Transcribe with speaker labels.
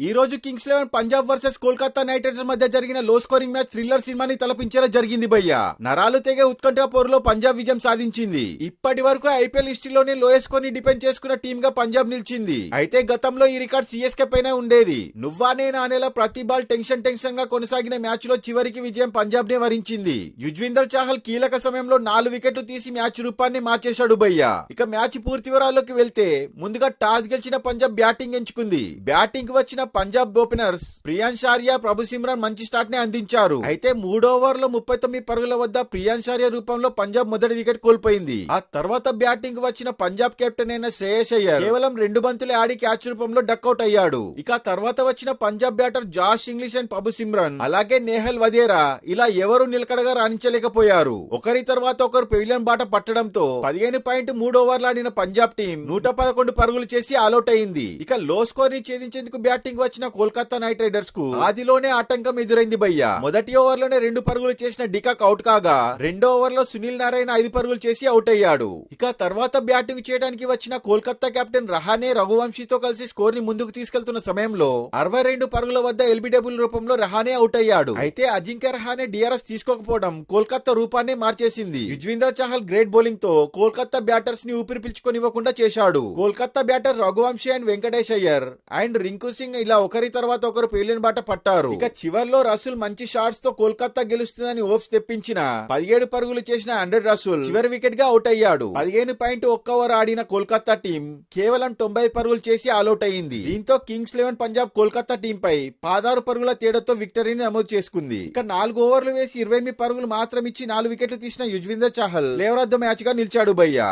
Speaker 1: ఈ రోజు Kings Eleven Punjab versus Kolkata Knight Riders మధ్య జరిగిన లో స్కోరింగ్ మ్యాచ్ థ్రిల్లర్ సినిమాని తలపించేలా జరిగింది భయ్య. నరాలు తెగే ఉత్కంఠ పోరులో పంజాబ్ విజయం సాధించింది. ఇప్పటి వరకు ఐపీఎల్ హిస్టరీలోనే లోయెస్ట్ స్కోర్ డిపెండ్ చేసుకున్న టీమ్గా పంజాబ్ నిలిచింది. అయితే గతంలో ఈ రికార్డ్ సిఎస్కే పైన ఉండేది. నువ్వానే నానేలా ప్రతి బాల్ టెన్షన్ టెన్షన్గా కొనసాగిన మ్యాచ్లో చివరికి విజయం పంజాబ్ నే వరించింది. యుజ్వీందర్ చాహల్ కీలక సమయంలో నాలుగు వికెట్లు తీసి మ్యాచ్ రూపాన్ని మార్చేశాడు భయ్య. ఇక మ్యాచ్ పూర్తి వివరాల్లోకి వెళ్తే ముందుగా టాస్ గెలిచిన పంజాబ్ బ్యాటింగ్ ఎంచుకుంది. బ్యాటింగ్ వచ్చిన పంజాబ్ ఓపెనర్స్ ప్రియాన్ షారియా ప్రభు సిమ్రాన్ మంచి స్టార్ట్ని అందించారు. అయితే మూడో లో ముప్పై తొమ్మిది పరుగుల వద్ద ప్రియాంషారియా రూపంలో పంజాబ్ మొదటి వికెట్ కోల్పోయింది. ఆ తర్వాత బ్యాటింగ్ వచ్చిన పంజాబ్ కెప్టెన్ అయిన శ్రేయస్ అయ్యర్ కేవలం రెండు బంతులే ఆడి క్యాచ్ రూపంలో డక్అవుట్ అయ్యాడు. ఇక తర్వాత వచ్చిన Punjab batter Josh Inglis and Prabhsimran అలాగే నేహల్ వదేరా ఇలా ఎవరు నిలకడగా రాణించలేకపోయారు. ఒకరి తర్వాత ఒకరు పెవిలియన్ బాట పట్టడంతో పదిహేను పాయింట్ మూడు ఓవర్లు ఆడిన పంజాబ్ టీం నూట పదకొండు పరుగులు చేసి ఆల్అౌట్ అయింది. ఇక లో స్కోర్ని ఛేదించేందుకు బ్యాటింగ్ వచ్చిన కోల్కతా నైట్ రైడర్స్కు ఆదిలోనే ఆటంకం ఎదురైంది భయ్య. మొదటి ఓవర్లోనే రెండు పరుగులు చేసిన డికాక్ అవుట్ కాగా రెండో ఓవర్లో సునీల్ నారాయణ ఐదు పరుగులు చేసి అవుట్ అయ్యాడు. ఇక తర్వాత బ్యాటింగ్ చేయడానికి వచ్చిన కోల్కతా కెప్టెన్ రహానే రఘువంశీతో కలిసి స్కోర్ని ముందుకు తీసుకెళ్తున్న సమయంలో అరవై రెండు పరుగుల వద్ద ఎల్బిడబ్ల్యూ రూపంలో రహానే అవుట్ అయ్యాడు. అయితే అజింక్య రహానే డిఆర్ఎస్ తీసుకోకపోవడం కోల్కతా రూపాన్ని మార్చేసింది. యుజ్వీంద్ర చహల్ గ్రేట్ బౌలింగ్తో కోల్కతా బ్యాటర్స్ని ఊపిరి పిలుచుకొనివ్వకుండా చేశాడు. Kolkata batter Raghuvanshi and Venkatesh Iyer and Rinku Singh ఇలా ఒకరి తర్వాత ఒకరు పేలిన బాట పట్టారు. ఇక చివర్లో రసూల్ మంచి షాట్స్తో కోల్కతా గెలుస్తుందని ఓప్స్ తెప్పించిన పదిహేడు పరుగులు చేసిన హండ్రెడ్ రసూల్ చివరి వికెట్గా అవుట్ అయ్యాడు. పదిహేను పాయింట్ ఒక్క ఓవర్ ఆడిన కోల్కతా టీం కేవలం తొంభై పరుగులు చేసి ఆల్అౌట్ అయింది. దీంతో Kings Eleven Punjab Kolkata team పై పాదారు పరుగుల తేడాతో విక్టరీని నమోదు చేసుకుంది. ఇక నాలుగు ఓవర్లు వేసి ఇరవై ఎనిమిది పరుగులు మాత్రం ఇచ్చి నాలుగు వికెట్లు తీసిన యుజ్వేంద్ర చహల్ లేవరద్ద మ్యాచ్గా నిలిచాడు భయ్యా.